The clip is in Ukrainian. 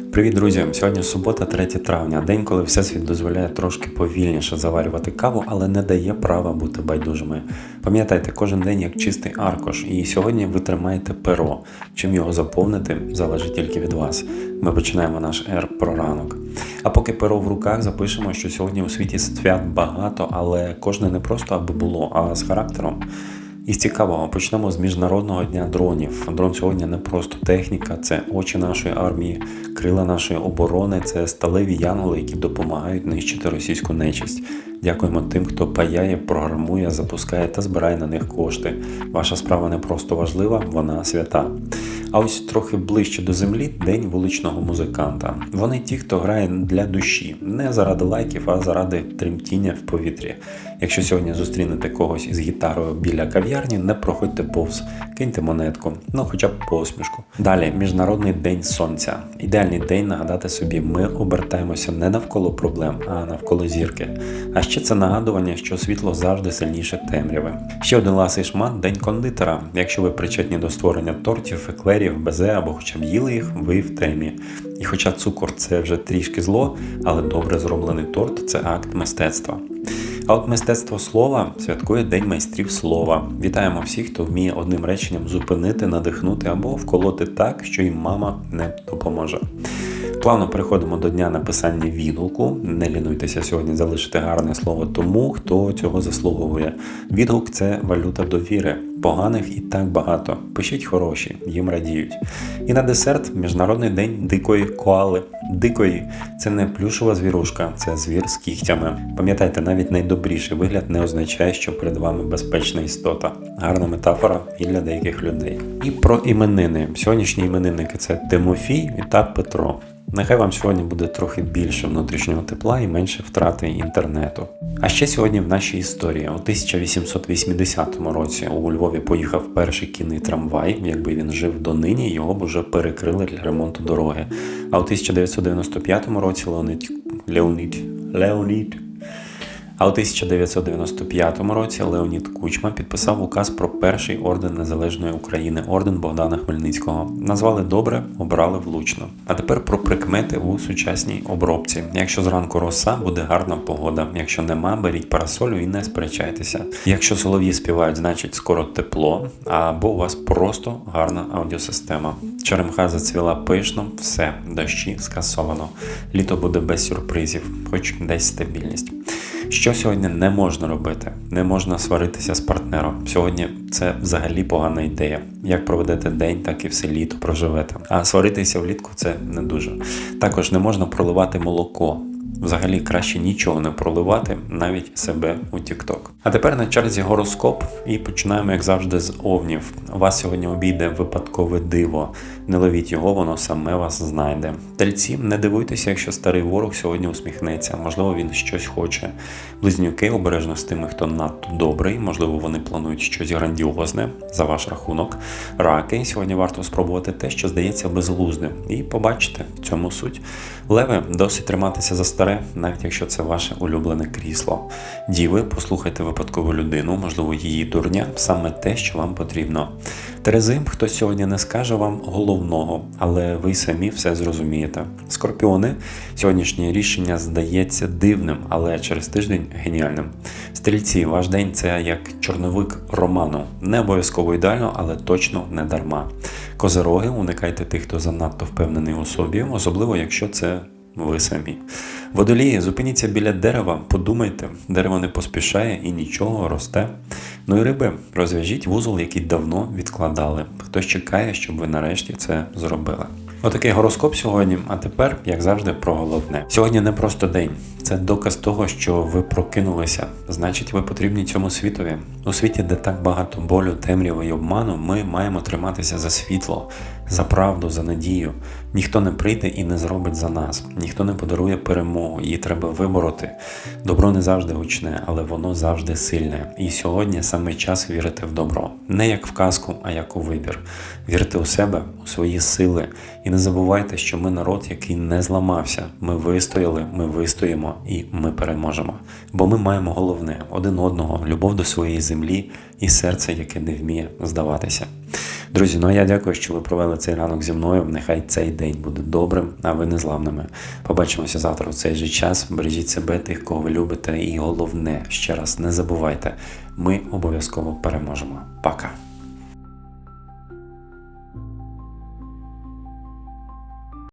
Привіт, друзі! Сьогодні субота, 3 травня, день, коли всесвіт дозволяє трошки повільніше заварювати каву, але не дає права бути байдужими. Пам'ятайте, кожен день як чистий аркуш, і сьогодні ви тримаєте перо. Чим його заповнити, залежить тільки від вас. Ми починаємо наш ер про ранок. А поки перо в руках запишемо, що сьогодні у світі свят багато, але кожне не просто аби було, а з характером. Із цікавого почнемо з міжнародного дня дронів. Дрон сьогодні не просто техніка, це очі нашої армії, крила нашої оборони, це сталеві янголи, які допомагають нищити російську нечисть. Дякуємо тим, хто паяє, програмує, запускає та збирає на них кошти. Ваша справа не просто важлива, вона свята. А ось трохи ближче до землі день вуличного музиканта. Вони ті, хто грає для душі, не заради лайків, а заради тремтіння в повітрі. Якщо сьогодні зустрінете когось із гітарою біля кав'ярні, не проходьте повз, киньте монетку, ну хоча б посмішку. Далі міжнародний день сонця. Ідеальний день нагадати собі, ми обертаємося не навколо проблем, а навколо зірки. А ще це нагадування, що світло завжди сильніше темряви. Ще один ласий шмат день кондитера. Якщо ви причетні до створення тортів, еклерів, безе або хоча б їли їх, ви в темі. І хоча цукор це вже трішки зло, але добре зроблений торт це акт мистецтва. А от мистецтво слова святкує День майстрів слова. Вітаємо всіх, хто вміє одним реченням зупинити, надихнути або вколоти так, що їм мама не допоможе. Плавно переходимо до дня написання відгуку. Не лінуйтеся сьогодні залишити гарне слово тому, хто цього заслуговує. Відгук це валюта довіри. Поганих і так багато. Пишіть хороші, їм радіють. І на десерт Міжнародний день дикої коали. Дикої це не плюшова звірушка, це звір з кігтями. Пам'ятайте, навіть найдобріший вигляд не означає, що перед вами безпечна істота. Гарна метафора і для деяких людей. І про іменини. Сьогоднішні іменинники це Тимофій та Петро. Нехай вам сьогодні буде трохи більше внутрішнього тепла і менше втрати інтернету. А ще сьогодні в нашій історії у 1880 році у Львові поїхав перший кінний трамвай. Якби він жив донині, його б уже перекрили для ремонту дороги. А у 1995 році Леонід Леонід Леонід а у 1995 році Леонід Кучма підписав указ про перший орден Незалежної України, орден Богдана Хмельницького. Назвали добре, обрали влучно. А тепер про прикмети у сучасній обробці. Якщо зранку роса, буде гарна погода. Якщо нема, беріть парасолю і не сперечайтеся. Якщо солов'ї співають, значить скоро тепло, або у вас просто гарна аудіосистема. Черемха зацвіла пишно, все, дощі скасовано. Літо буде без сюрпризів, хоч десь стабільність. Що сьогодні не можна робити? Не можна сваритися з партнером. Сьогодні це взагалі погана ідея. Як проведете день, так і все літо проживете. А сваритися влітку це не дуже. Також не можна проливати молоко. Взагалі краще нічого не проливати, навіть себе у TikTok. А тепер на черзі гороскоп і починаємо, як завжди, з овнів. Вас сьогодні обійде випадкове диво. Не ловіть його, воно саме вас знайде. Тельці, не дивуйтеся, якщо старий ворог сьогодні усміхнеться. Можливо, він щось хоче. Близнюки обережно з тими, хто надто добрий. Можливо, вони планують щось грандіозне за ваш рахунок. Раки сьогодні варто спробувати те, що здається безглуздим, і побачите в цьому суть. Леви досить триматися за старе, навіть якщо це ваше улюблене крісло. Діви, послухайте випадкову людину, можливо, її дурня, саме те, що вам потрібно. Терези, хтось сьогодні не скаже вам головного, але ви самі все зрозумієте. Скорпіони, сьогоднішнє рішення здається дивним, але через тиждень геніальним. Стрільці, ваш день це як чорновик роману. Не обов'язково ідеально, але точно не дарма. Козероги, уникайте тих, хто занадто впевнений у собі, особливо якщо це ви самі. Водолії, зупиніться біля дерева, подумайте, дерево не поспішає і нічого росте. Ну і риби, розв'яжіть вузол, який давно відкладали. Хтось чекає, щоб ви нарешті це зробили. Отакий гороскоп сьогодні. А тепер, як завжди, про головне. Сьогодні не просто день, це доказ того, що ви прокинулися. Значить, ви потрібні цьому світові. У світі, де так багато болю, темряви і обману, ми маємо триматися за світло, за правду, за надію. Ніхто не прийде і не зробить за нас, ніхто не подарує перемогу, її треба вибороти. Добро не завжди гучне, але воно завжди сильне. І сьогодні саме час вірити в добро. Не як в казку, а як у вибір. Вірте у себе, у свої сили. І не забувайте, що ми народ, який не зламався. Ми вистояли, ми вистоїмо і ми переможемо. Бо ми маємо головне один одного, любов до своєї землі і серце, яке не вміє здаватися. Друзі, ну а я дякую, що ви провели цей ранок зі мною. Нехай цей день буде добрим, а ви незламними. Побачимося завтра у цей же час. Бережіть себе, тих, кого ви любите, і головне, ще раз не забувайте, ми обов'язково переможемо. Пока.